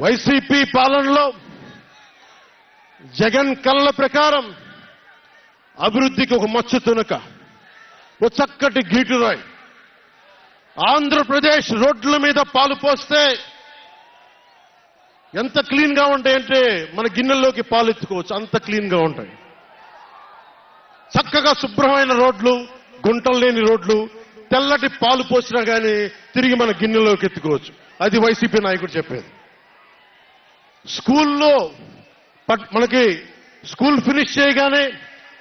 YCP పాలనలో జగన్ కళ్ళ ప్రకారం అభివృద్ధికి ఒక మచ్చు తునక ఓ చక్కటి గీటురాయి ఆంధ్రప్రదేశ్ రోడ్ల మీద పాలు పోస్తే ఎంత క్లీన్గా ఉంటాయంటే మన గిన్నెల్లోకి పాలు ఎత్తుకోవచ్చు అంత క్లీన్గా ఉంటాయి. చక్కగా శుభ్రమైన రోడ్లు గుంటలు లేని రోడ్లు తెల్లటి పాలు పోసినా కానీ తిరిగి మన గిన్నెలోకి ఎత్తుకోవచ్చు. అది వైసీపీ నాయకుడు చెప్పేది. స్కూల్లో పట్- మనకి స్కూల్ ఫినిష్ చేయగానే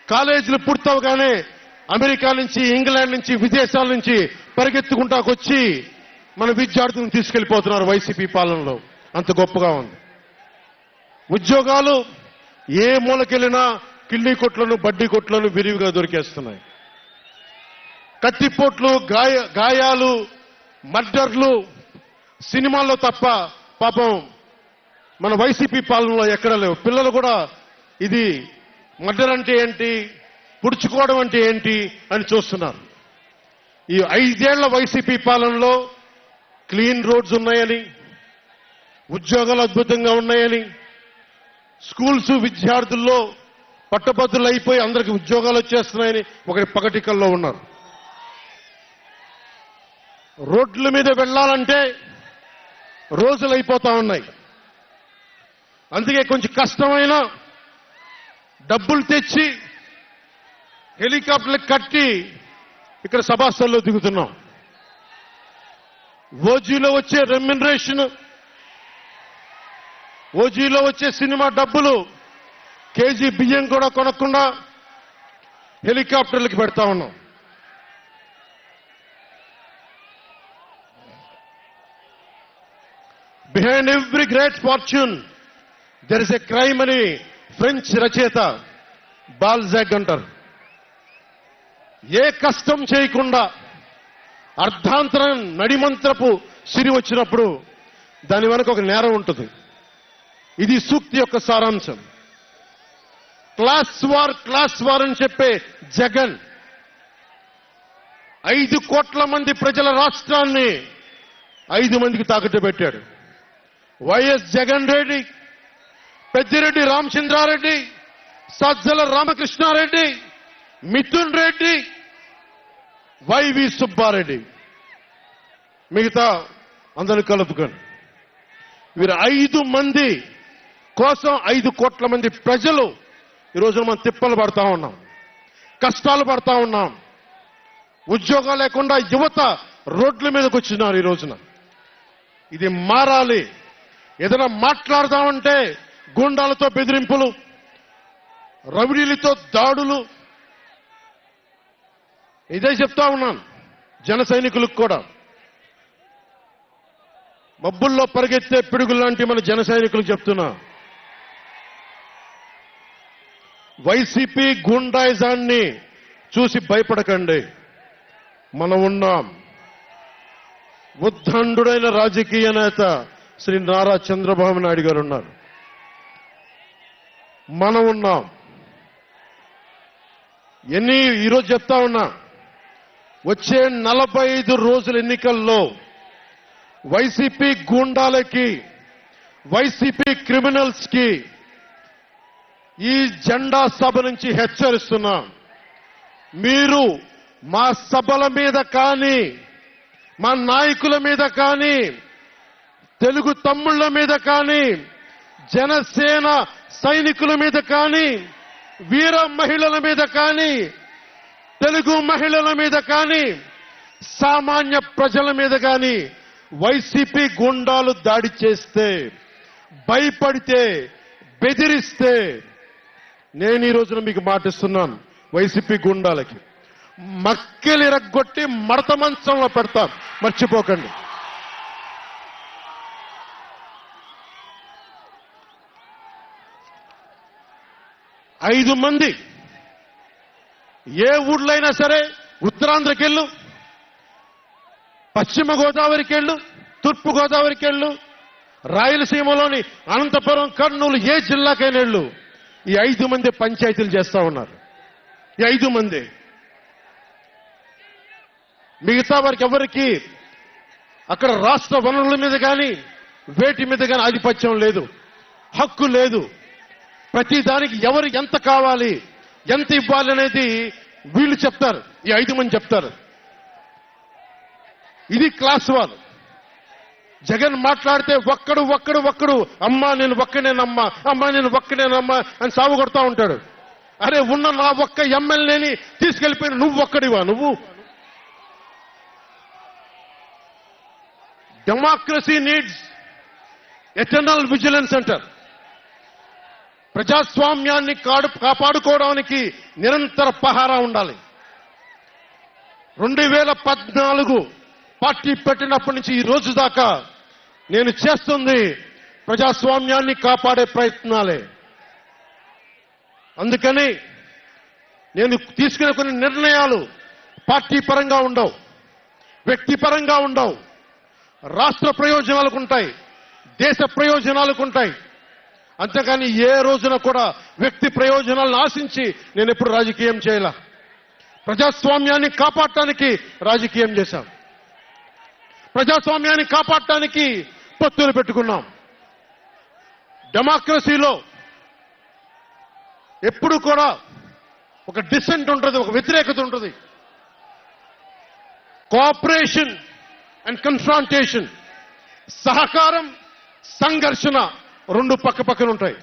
కాలేజీలు పూర్తవగానే అమెరికా నుంచి ఇంగ్లాండ్ నుంచి విదేశాల నుంచి పరిగెత్తుకుంటాకొచ్చి మన విద్యార్థులను తీసుకెళ్ళిపోతున్నారు వైసీపీ పాలనలో. అంత గొప్పగా ఉంది. ఉద్యోగాలు ఏ మూలకెళ్ళినా కిళ్ళీ కొట్లను బడ్డీ కొట్లను విరివిగా దొరికేస్తున్నాయి. కత్తిపోట్లు గాయ గాయాలు మర్డర్లు సినిమాల్లో తప్ప పాపం మన వైసీపీ పాలనలో ఎక్కడ లేవు. పిల్లలు కూడా ఇది మర్డర్ అంటే ఏంటి పుడుచుకోవడం అంటే ఏంటి అని చూస్తున్నారు. ఈ ఐదేళ్ళ వైసీపీ పాలనలో క్లీన్ రోడ్స్ ఉన్నాయని ఉద్యోగాలు అద్భుతంగా ఉన్నాయని స్కూల్స్ విద్యార్థుల్లో పట్టభద్రులు అయిపోయి అందరికి ఉద్యోగాలు వచ్చేస్తున్నాయని ఒకటి పగటికల్లో ఉన్నారు. రోడ్ల మీద వెళ్ళాలంటే రోజులు అయిపోతా ఉన్నాయి. అందుకే కొంచెం కష్టమైన డబ్బులు తెచ్చి హెలికాప్టర్లు కట్టి ఇక్కడ సభాస్థల్లో దిగుతున్నాం. ఓజీలో వచ్చే రెమ్యునరేషన్ ఓజీలో వచ్చే సినిమా డబ్బులు కేజీ బియ్యం కూడా కొనకుండా హెలికాప్టర్లకు పెడతా ఉన్నాం. Behind every great fortune there is a crime అని ఫ్రెంచ్ రచయిత బాల్జాగ్ అంటారు. ఏ కష్టం చేయకుండా అర్ధాంతరం నడిమంత్రపు సిరి వచ్చినప్పుడు దాని వెనక ఒక నేరం ఉంటుంది. ఇది సూక్తి యొక్క సారాంశం. క్లాస్ వార్ క్లాస్ వార్ అని చెప్పే జగన్ ఐదు కోట్ల మంది ప్రజల రాష్ట్రాన్ని ఐదు మందికి తాకట్టు పెట్టాడు. YS Jagan Reddy Peddireddy Ramachandrareddy Sajjala Ramakrishnareddy Mithun Reddy YV Subbareddy. మిగతా అందరూ కలుపుకొని వీరు ఐదు మంది కోసం ఐదు కోట్ల మంది ప్రజలు ఈరోజు మనం తిప్పలు పడతా ఉన్నాం కష్టాలు పడతా ఉన్నాం. ఉద్యోగాలు లేకుండా యువత రోడ్ల మీదకి వచ్చినారు ఈ రోజున. ఇది మారాలి. ఏదైనా మాట్లాడదామంటే గుండాలతో బెదిరింపులు రవిడీలతో దాడులు. ఇదే చెప్తా ఉన్నాను జన సైనికులకు కూడా. మబ్బుల్లో పరిగెత్తే పిడుగులు లాంటి మన జన సైనికులకు చెప్తున్నా. వైసీపీ గుండాయిజాన్ని చూసి భయపడకండి. మనం ఉన్నాం. ఉద్దండుడైన రాజకీయ నేత శ్రీ నారా చంద్రబాబు నాయుడు గారు ఉన్నారు. మనం ఉన్నాం. ఎన్ని ఈరోజు చెప్తా ఉన్నా వచ్చే నలభై ఐదు రోజుల ఎన్నికల్లో వైసీపీ గూండాలకి వైసీపీ క్రిమినల్స్కి ఈ జెండా సభ నుంచి హెచ్చరిస్తున్నాం. మీరు మా సభల మీద కానీ మా నాయకుల మీద కానీ తెలుగు తమ్ముళ్ళ మీద కానీ జనసేన సైనికుల మీద కానీ వీర మహిళల మీద కానీ తెలుగు మహిళల మీద కానీ సామాన్య ప్రజల మీద కానీ వైసీపీ గుండాలు దాడి చేస్తే భయపడితే బెదిరిస్తే నేను ఈ రోజున మీకు మాటిస్తున్నాను వైసీపీ గుండాలకి. మక్కెలు ఇరగ్గొట్టి మడత మంచంలో పెడతాం. మర్చిపోకండి. ఐదు మంది. ఏ ఊర్లో అయినా సరే ఉత్తరాంధ్రకి వెళ్ళు పశ్చిమ గోదావరికి వెళ్ళు తూర్పు గోదావరికి వెళ్ళు రాయలసీమలోని అనంతపురం కర్నూలు ఏ జిల్లాకైనా వెళ్ళు. ఈ ఐదు మంది పంచాయతీలు చేస్తా ఉన్నారు. ఈ ఐదు మంది. మిగతా వారికి ఎవరికి అక్కడ రాష్ట్ర వనరుల మీద కానీ వేటి మీద కానీ ఆధిపత్యం లేదు. హక్కు లేదు. ప్రతి దానికి ఎవరు ఎంత కావాలి ఎంత ఇవ్వాలి అనేది వీళ్ళు చెప్తారు ఈ ఐదు మంది చెప్తారు. ఇది క్లాస్ వాళ్ళు. జగన్ మాట్లాడితే ఒక్కడు ఒక్కడు ఒక్కడు అమ్మా నేను ఒక్కనేనమ్మా అమ్మా నేను ఒక్కనేనమ్మా అని సాగు కొడతా ఉంటాడు. అరే ఉన్న నా ఒక్క ఎమ్మెల్యేని తీసుకెళ్ళిపోయిన నువ్వు ఒక్కడివా నువ్వు? డెమోక్రసీ నీడ్స్ ఎటర్నల్ విజిలెన్స్ అంటారు ప్రజాస్వామ్యాన్ని కాడు కాపాడుకోవడానికి నిరంతర పహారా ఉండాలి. రెండు వేల పద్నాలుగు పార్టీ పెట్టినప్పటి నుంచి ఈ రోజు దాకా నేను చేస్తుంది ప్రజాస్వామ్యాన్ని కాపాడే ప్రయత్నాలే. అందుకని నేను తీసుకునే కొన్ని నిర్ణయాలు పార్టీ పరంగా ఉండవు వ్యక్తిపరంగా ఉండవు. రాష్ట్ర ప్రయోజనాలకు ఉంటాయి దేశ ప్రయోజనాలకు ఉంటాయి. అంతేకాని ఏ రోజున కూడా వ్యక్తి ప్రయోజనాలను ఆశించి నేను ఎప్పుడు రాజకీయం చేయాల. ప్రజాస్వామ్యాన్ని కాపాడటానికి రాజకీయం చేశాం. ప్రజాస్వామ్యాన్ని కాపాడటానికి పొత్తులు పెట్టుకున్నాం. డెమోక్రసీలో ఎప్పుడు కూడా ఒక డిసెంట్ ఉంటుంది ఒక వ్యతిరేకత ఉంటుంది. కోఆపరేషన్ అండ్ కన్ఫ్రాంటేషన్ సహకారం సంఘర్షణ రెండు పక్క పక్కన ఉంటాయి